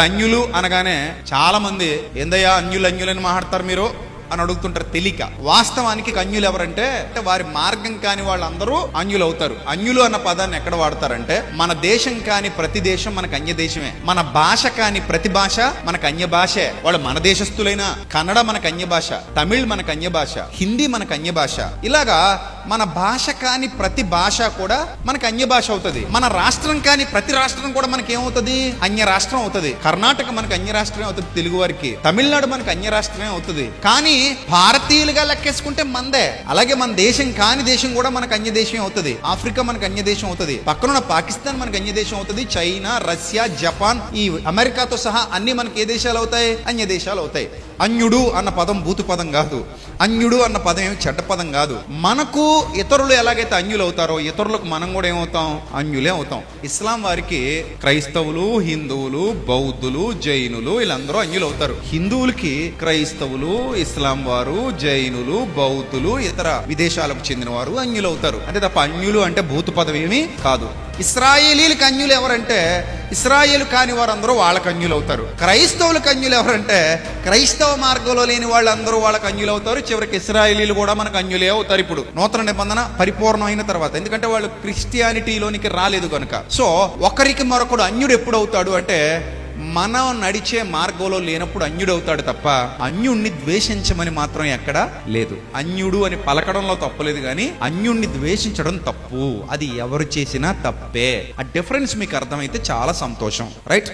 అన్యులు అనగానే చాలా మంది ఏందయ్యా అన్యులు అన్యులని మాట్లాడతారు మీరు? అని అడుగుతుంటారు తెలియక. వాస్తవానికి అన్యులు ఎవరంటే వారి మార్గం కాని వాళ్ళందరూ అన్యులు అవుతారు. అన్యులు అన్న పదాన్ని ఎక్కడ వాడతారంటే మన దేశం కాని ప్రతి దేశం మనకు అన్య దేశమే. మన భాష కాని ప్రతి భాష మనకు అన్య భాషే. వాళ్ళు మన దేశస్థులైన కన్నడ మనకు అన్య భాష తమిళ్ మనకు అన్య భాష హిందీ మనకు అన్య భాష. ఇలాగా మన భాష కాని ప్రతి భాష కూడా మనకు అన్య భాష అవుతుంది. మన రాష్ట్రం కాని ప్రతి రాష్ట్రం కూడా మనకి ఏమవుతుంది అన్య రాష్ట్రం అవుతుంది. కర్ణాటక మనకు అన్య రాష్ట్రమే అవుతుంది తెలుగు వారికి. తమిళనాడు మనకు అన్య రాష్ట్రమే అవుతుంది. కానీ భారతీయులుగా లెక్కేసుకుంటే మందే. అలాగే మన దేశం కాని దేశం కూడా మనకు అన్య దేశం అవుతుంది. ఆఫ్రికా మనకు అన్య దేశం అవుతుంది. పక్కనున్న పాకిస్తాన్ మనకు అన్య దేశం అవుతుంది. చైనా రష్యా జపాన్ ఈ అమెరికాతో సహా అన్ని మనకి ఏ దేశాలు అవుతాయి? అన్య దేశాలు అవుతాయి. అన్యుడు అన్న పదం భూతు పదం కాదు. అన్యుడు అన్న పదం ఏమి చెడ్డ పదం కాదు. మనకు ఇతరులు ఎలాగైతే అన్యులు అవుతారో ఇతరులకు మనం కూడా ఏమవుతాం? అన్యులే అవుతాం. ఇస్లాం వారికి క్రైస్తవులు హిందువులు బౌద్ధులు జైనులు వీళ్ళందరూ అన్యులు అవుతారు. హిందువులకి క్రైస్తవులు ఇస్లాం వారు జైనులు బౌద్ధులు ఇతర విదేశాలకు చెందిన వారు అన్యులు అవుతారు. అంతే తప్ప అన్యులు అంటే భూతు పదం ఏమీ కాదు. ఇస్రాయేలీలకు కన్యులు ఎవరంటే ఇస్రాయేల్ కాని వారందరూ వాళ్ళకి అన్యులు అవుతారు. క్రైస్తవులు కన్యులు ఎవరంటే క్రైస్తవ మార్గంలో లేని వాళ్ళందరూ వాళ్ళకి అన్యులు అవుతారు. చివరికి ఇస్రాయేలీలు కూడా మన అన్యులే అవుతారు ఇప్పుడు. నూతన నిబంధన పరిపూర్ణమైన తర్వాత. ఎందుకంటే వాళ్ళు క్రిస్టియానిటీలోనికి రాలేదు కనుక. సో ఒకరికి మరొకడు అన్యుడు ఎప్పుడు అవుతాడు అంటే మనం నడిచే మార్గంలో లేనప్పుడు అన్యుడవుతాడు తప్ప అన్యుణ్ణి ద్వేషించమని మాత్రం ఎక్కడ లేదు. అన్యుడు అని పలకడంలో తప్పలేదు కానీ అన్యుణ్ణి ద్వేషించడం తప్పు. అది ఎవరు చేసినా తప్పే. ఆ డిఫరెన్స్ మీకు అర్థమైతే చాలా సంతోషం. రైట్?